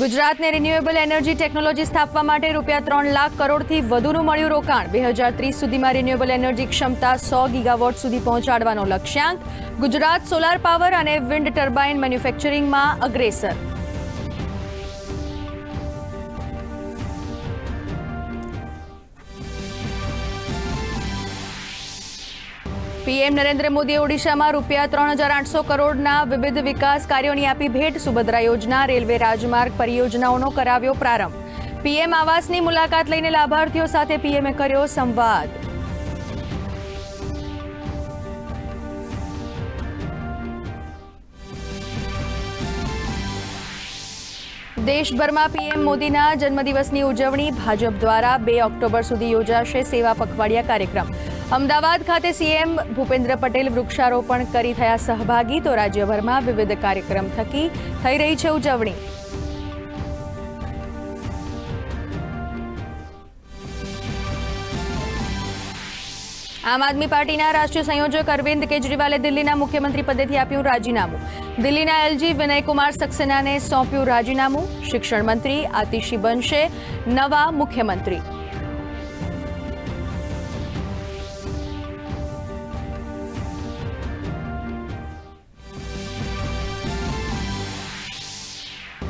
ગુજરાતને renewable energy technology સ્થાપવા માટે રૂપિયા ત્રણ લાખ કરોડથી વધુનું મળ્યું રોકાણ. બે હજાર ત્રીસ સુધીમાં રિન્યુએબલ એનર્જી ક્ષમતા સો ગીગાવોટ સુધી પહોંચાડવાનો લક્ષ્યાંક. ગુજરાત સોલાર પાવર અને વિન્ડ ટર્બાઇન મેન્યુફેક્ચરિંગમાં અગ્રેસર. પીએમ નરેન્દ્ર મોદીએ ઓડિશામાં રૂપિયા ત્રણ હજાર આઠસો કરોડના વિવિધ વિકાસ કાર્યોની આપી ભેટ સુભદ્રા યોજના, રેલવે રાજમાર્ગ પરિયોજનાઓનો કરાવ્યો પ્રારંભ. પીએમ આવાસની મુલાકાત લઈને લાભાર્થીઓ સાથે પીએમએ કર્યો સંવાદ. દેશભરમાં પીએમ મોદીના જન્મદિવસની ઉજવણી ભાજપ દ્વારા બે ઓક્ટોબર સુધી યોજાશે સેવા પખવાડિયા કાર્યક્રમ. અમદાવાદ ખાતે સીએમ ભૂપેન્દ્ર પટેલ વૃક્ષારોપણ કરી થયા સહભાગી, તો રાજ્યભરમાં વિવિધ કાર્યક્રમ થકી થઈ રહી છે ઉજવણી. આમ આદમી પાર્ટીના રાષ્ટ્રીય સંયોજક અરવિંદ કેજરીવાલે દિલ્હીના મુખ્યમંત્રી પદેથી આપ્યું રાજીનામું. દિલ્હીના એલજી વિનયકુમાર સક્સેનાને સોંપ્યું રાજીનામું. શિક્ષણ મંત્રી આતિશી બનશે નવા મુખ્યમંત્રી.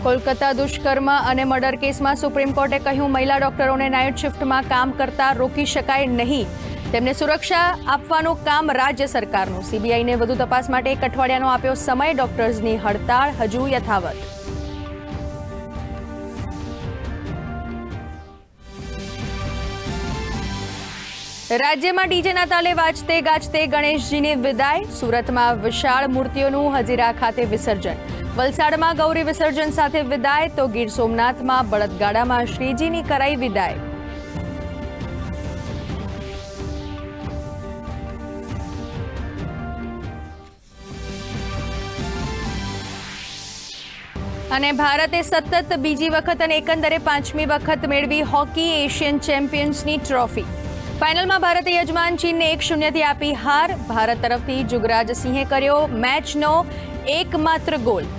કોલકાતા દુષ્કર્મ અને મર્ડર કેસમાં સુપ્રીમ કોર્ટે કહ્યું, મહિલા ડોક્ટરોને નાઇટ શિફ્ટમાં કામ કરતા રોકી શકાય નહીં. તેમને સુરક્ષા આપવાનું કામ રાજ્ય સરકારનું. સીબીઆઈને વધુ તપાસ માટે એક અઠવાડિયાનો આપ્યો સમય. ડોક્ટર્સની હડતાળ હજુ યથાવત. રાજ્યમાં ડીજેના તાલે વાજતે ગાજતે ગણેશજીની વિદાય. સુરતમાં વિશાળ મૂર્તિઓનું હજીરા ખાતે વિસર્જન. વલસાડમાં ગૌરી વિસર્જન સાથે વિદાય, તો ગીર સોમનાથમાં બળદગાડામાં શ્રીજીની કરાઈ વિદાય. અને ભારતે સતત બીજી વખત અને એકંદરે પાંચમી વખત મેળવી હોકી એશિયન ચેમ્પિયન્સની ટ્રોફી. ફાઇનલમાં ભારતે યજમાન ચીનને એક શૂન્યથી આપી હાર. ભારત તરફથી જુગરાજ સિંહે કર્યો મેચનો એકમાત્ર ગોલ.